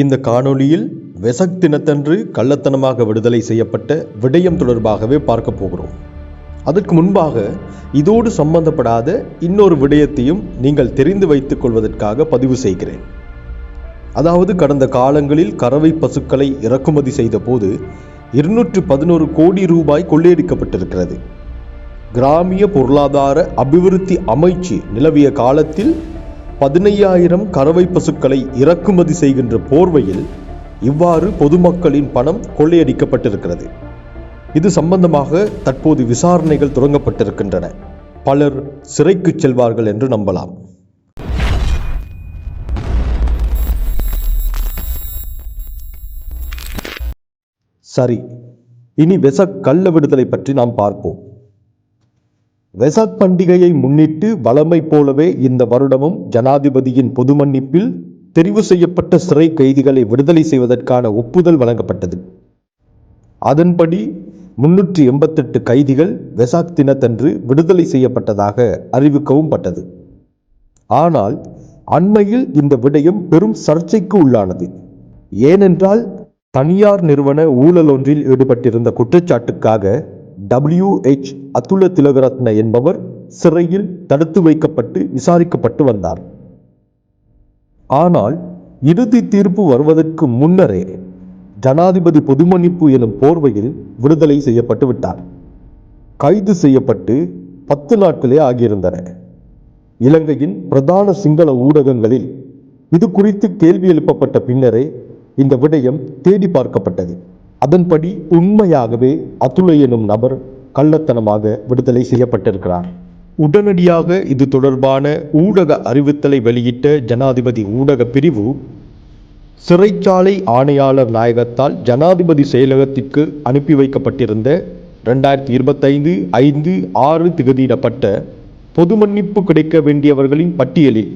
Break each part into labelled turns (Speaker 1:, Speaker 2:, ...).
Speaker 1: இந்த காணொளியில் வெசக் தினத்தன்று கள்ளத்தனமாக விடுதலை செய்யப்பட்ட விடயம் தொடர்பாகவே பார்க்க போகிறோம். அதற்கு முன்பாக இதோடு சம்பந்தப்படாத இன்னொரு விடயத்தையும் நீங்கள் தெரிந்து வைத்துக் கொள்வதற்காக பதிவு செய்கிறேன். அதாவது கடந்த காலங்களில் கறவை பசுக்களை இறக்குமதி செய்தபோது இருநூற்று பதினோரு கோடி ரூபாய் கொள்ளையடிக்கப்பட்டிருக்கிறது. கிராமிய பொருளாதார அபிவிருத்தி அமைச்சு நிலவிய காலத்தில் பதினையாயிரம் கறவை பசுக்களை இறக்குமதி செய்கின்ற போர்வையில் இவ்வாறு பொதுமக்களின் பணம் கொள்ளையடிக்கப்பட்டிருக்கிறது. இது சம்பந்தமாக தற்போது விசாரணைகள் தொடங்கப்பட்டிருக்கின்றன. பலர் சிறைக்கு செல்வார்கள் என்று நம்பலாம். சரி இனி வெசக் கள்ள விடுதலை பற்றி நாம் பார்ப்போம். வெசாக் பண்டிகையை முன்னிட்டு வழமை போலவே இந்த வருடமும் ஜனாதிபதியின் பொது மன்னிப்பில் தெரிவு செய்யப்பட்ட சிறை கைதிகளை விடுதலை செய்வதற்கான ஒப்புதல் வழங்கப்பட்டது. அதன்படி முன்னூற்றி எண்பத்தெட்டு கைதிகள் வெசாக் தினத்தன்று விடுதலை செய்யப்பட்டதாக அறிவிக்கவும் பட்டது. ஆனால் அண்மையில் இந்த விடயம் பெரும் சர்ச்சைக்கு உள்ளானது. ஏனென்றால் தனியார் நிறுவன ஊழல் ஒன்றில் ஈடுபட்டிருந்த குற்றச்சாட்டுக்காக டபிள்யூ.எச். அதுல திலகரத்ன என்பவர் சிறையில் தடுத்து வைக்கப்பட்டு விசாரிக்கப்பட்டு வந்தார். ஆனால் இறுதி தீர்ப்பு வருவதற்கு முன்னரே ஜனாதிபதி பொதுமன்னிப்பு எனும் போர்வையில் விடுதலை செய்யப்பட்டு விட்டார். கைது செய்யப்பட்டு பத்து நாட்களே ஆகியிருந்தன. இலங்கையின் பிரதான சிங்கள ஊடகங்களில் இது குறித்து கேள்வி எழுப்பப்பட்ட பின்னரே இந்த விடயம் தேடி பார்க்கப்பட்டது. அதன்படி உண்மையாகவே அதுல எனும் நபர் கள்ளத்தனமாக விடுதலை செய்யப்பட்டிருக்கிறார். உடனடியாக இது தொடர்பான ஊடக அறிவித்தலை வெளியிட்ட ஜனாதிபதி ஊடக பிரிவு சிறைச்சாலை ஆணையாளர் நாயகத்தால் ஜனாதிபதி செயலகத்திற்கு அனுப்பி வைக்கப்பட்டிருந்த ரெண்டாயிரத்தி இருபத்தைந்து ஐந்து ஆறு திகதியிடப்பட்ட பொது மன்னிப்பு கிடைக்க வேண்டியவர்களின் பட்டியலில்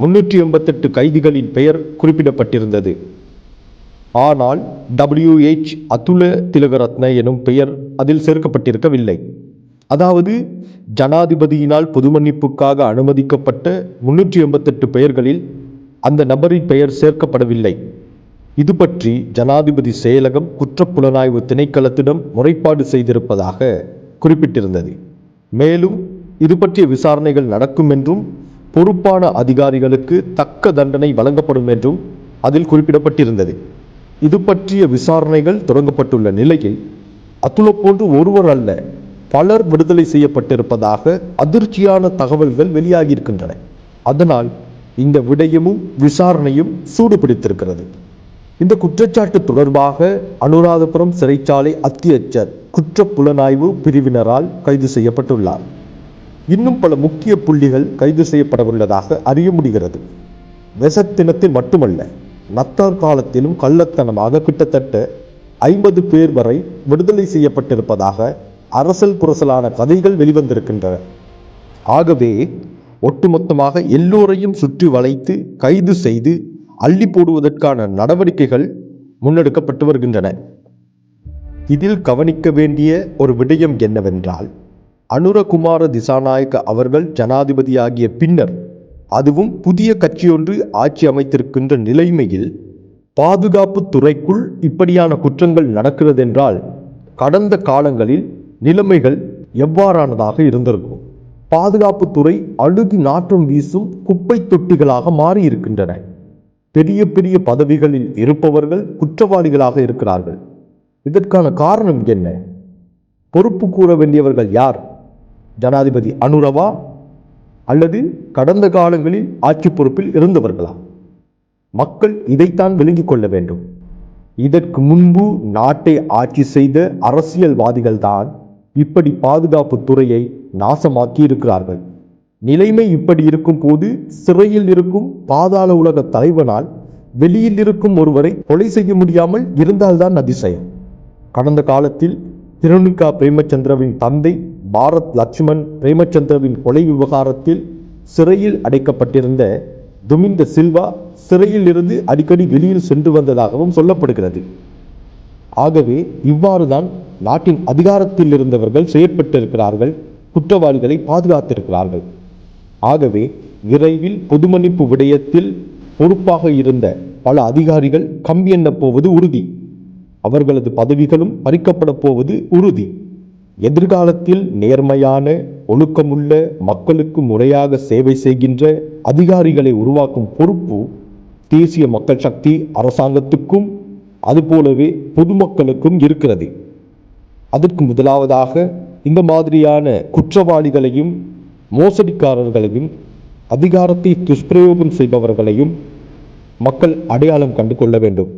Speaker 1: முன்னூற்றி எண்பத்தெட்டு கைதிகளின் பெயர் குறிப்பிடப்பட்டிருந்தது. ஆனால் டபிள்யூ.எச். அதுல திலகரத்ன எனும் பெயர் அதில் சேர்க்கப்பட்டிருக்கவில்லை. அதாவது ஜனாதிபதியினால் பொது மன்னிப்புக்காக அனுமதிக்கப்பட்ட முன்னூற்றி எண்பத்தெட்டு பெயர்களில் அந்த நபரின் பெயர் சேர்க்கப்படவில்லை. இது பற்றி ஜனாதிபதி செயலகம் குற்றப்புலனாய்வு திணைக்களத்திடம் முறைப்பாடு செய்திருப்பதாக குறிப்பிட்டிருந்தது. மேலும் இது பற்றிய விசாரணைகள் நடக்கும் என்றும் பொறுப்பான அதிகாரிகளுக்கு தக்க தண்டனை வழங்கப்படும் என்றும் அதில் குறிப்பிடப்பட்டிருந்தது. இது பற்றிய விசாரணைகள் தொடங்கப்பட்டுள்ள நிலையில் அத்துல போன்று ஒருவர் அல்ல பலர் விடுதலை செய்யப்பட்டிருப்பதாக அதிர்ச்சியான தகவல்கள் வெளியாகியிருக்கின்றன. அதனால் இந்த விடயமும் விசாரணையும் சூடு பிடித்திருக்கிறது இந்த குற்றச்சாட்டு தொடர்பாக அனுராதபுரம் சிறைச்சாலை அத்தியட்சர் குற்ற புலனாய்வு பிரிவினரால் கைது செய்யப்பட்டுள்ளார். இன்னும் பல முக்கிய புள்ளிகள் கைது செய்யப்படவுள்ளதாக அறிய முடிகிறது. வெசத்தினத்தில் மட்டுமல்ல நத்தார் காலத்திலும் கள்ளத்தனமாக கிட்டத்தட்ட ஐம்பது பேர் வரை விடுதலை செய்யப்பட்டிருப்பதாக அரசல் புரசலான கதைகள் வெளிவந்திருக்கின்றன. ஆகவே ஒட்டுமொத்தமாக எல்லோரையும் சுற்றி வளைத்து கைது செய்து அள்ளி போடுவதற்கான நடவடிக்கைகள் முன்னெடுக்கப்பட்டு வருகின்றன. இதில் கவனிக்க வேண்டிய ஒரு விடயம் என்னவென்றால் அனுரகுமார திசாநாயக்க அவர்கள் ஜனாதிபதியாகிய பின்னர் அதுவும் புதிய கட்சியொன்று ஆட்சி அமைத்திருக்கின்ற நிலைமையில் பாதுகாப்பு துறைக்குள் இப்படியான குற்றங்கள் நடக்கிறதென்றால் கடந்த காலங்களில் நிலைமைகள் எவ்வாறானதாக இருந்திருக்கும்? பாதுகாப்புத்துறை அழுகி நாற்றம் வீசும் குப்பை தொட்டிகளாக மாறி இருக்கின்றன பெரிய பெரிய பதவிகளில் இருப்பவர்கள் குற்றவாளிகளாக இருக்கிறார்கள். இதற்கான காரணம் என்ன? பொறுப்பு கூற வேண்டியவர்கள் யார்? ஜனாதிபதி அனுரவா அல்லது கடந்த காலங்களில் ஆட்சி பொறுப்பில் இருந்தவர்களா? மக்கள் இதைத்தான் விளங்கிக் கொள்ள வேண்டும். இதற்கு முன்பு நாட்டை ஆட்சி செய்த அரசியல்வாதிகள் தான் இப்படி பாதுகாப்பு துறையை நாசமாக்கி இருக்கிறார்கள் நிலைமை இப்படி இருக்கும் போது சிறையில் இருக்கும் பாதாள உலக தலைவனால் வெளியில் இருக்கும் ஒருவரை கொலை செய்ய முடியாமல் இருந்தால்தான் அதிசயம். கடந்த காலத்தில் திருணிகா பிரேமச்சந்திரவின் தந்தை பாரத் லட்சுமண் பிரேமச்சந்திரவின் கொலை விவகாரத்தில் சிறையில் அடைக்கப்பட்டிருந்த துமிந்த சில்வா சிறையில் இருந்து அடிக்கடி வெளியில் சென்று வந்ததாகவும் சொல்லப்படுகிறது. ஆகவே இவ்வாறுதான் நாட்டின் அதிகாரத்தில் இருந்தவர்கள் செயற்பட்டிருக்கிறார்கள் குற்றவாளிகளை பாதுகாத்திருக்கிறார்கள். ஆகவே விரைவில் பொதுமன்னிப்பு விடயத்தில் பொறுப்பாக இருந்த பல அதிகாரிகள் கம்பி எண்ணப் போவது உறுதி. அவர்களது பதவிகளும் பறிக்கப்படப் போவது உறுதி. எதிர்காலத்தில் நேர்மையான ஒழுக்கமுள்ள மக்களுக்கு முறையாக சேவை செய்கின்ற அதிகாரிகளை உருவாக்கும் பொறுப்பு தேசிய மக்கள் சக்தி அரசாங்கத்துக்கும் அதுபோலவே பொதுமக்களுக்கும் இருக்கிறது. அதற்கு முதலாவதாக இந்த மாதிரியான குற்றவாளிகளையும் மோசடிக்காரர்களையும் அதிகாரத்தை துஷ்பிரயோகம் செய்பவர்களையும் மக்கள் அடையாளம் கண்டு கொள்ள வேண்டும்.